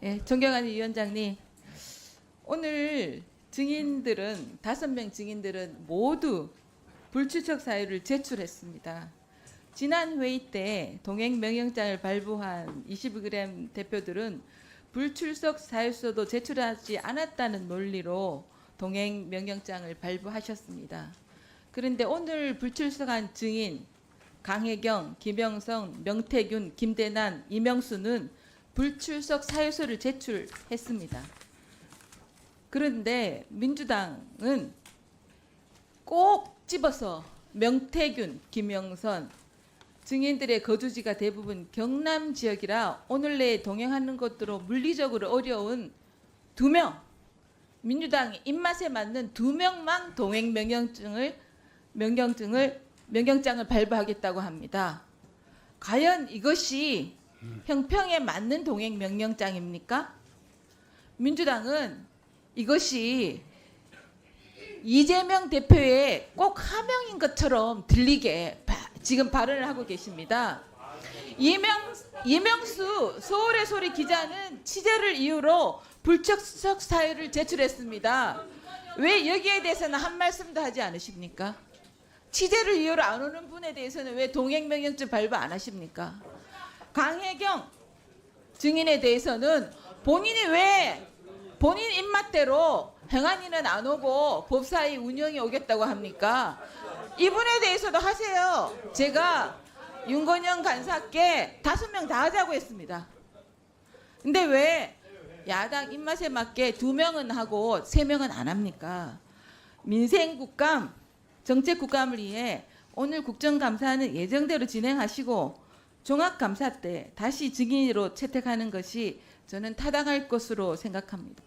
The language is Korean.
예, 존경하는 위원장님, 오늘 증인들은 다섯 명 증인들은 모두 불출석 사유를 제출했습니다. 지난 회의 때 동행 명령장을 발부한 21g 대표들은 불출석 사유서도 제출하지 않았다는 논리로 동행 명령장을 발부하셨습니다. 그런데 오늘 불출석한 증인 강혜경, 김영성, 명태균, 김대난, 이명수는 불출석 사유서를 제출했습니다. 그런데 민주당은 꼭 집어서 명태균, 김영선 증인들의 거주지가 대부분 경남 지역이라 오늘 내에 동행하는 것으로 물리적으로 어려운 두 명 민주당 입맛에 맞는 두 명만 동행 명령증을 명령증을 명령장을 발부하겠다고 합니다. 과연 이것이 형평에 맞는 동행 명령장입니까? 민주당은 이것이 이재명 대표의 꼭 하명인 것처럼 들리게 바- 지금 발언을 하고 계십니다. 이명, 이명수 서울의 소리 기자는 취재를 이유로 불출석 사유를 제출했습니다. 왜 여기에 대해서는 한 말씀도 하지 않으십니까? 취재를 이유로 안 오는 분에 대해서는 왜 동행명령증 발부 안 하십니까? 강혜경 증인에 대해서는 본인이 왜 본인 입맛대로 행안위는 안 오고 법사위 운영이 오겠다고 합니까? 이분에 대해서도 하세요. 제가 윤건영 간사께 다섯 명 다 하자고 했습니다. 근데 왜 야당 입맛에 맞게 두 명은 하고 세 명은 안 합니까? 민생 국감, 정책 국감을 위해 오늘 국정감사는 예정대로 진행하시고 종합감사 때 다시 증인으로 채택하는 것이 저는 타당할 것으로 생각합니다.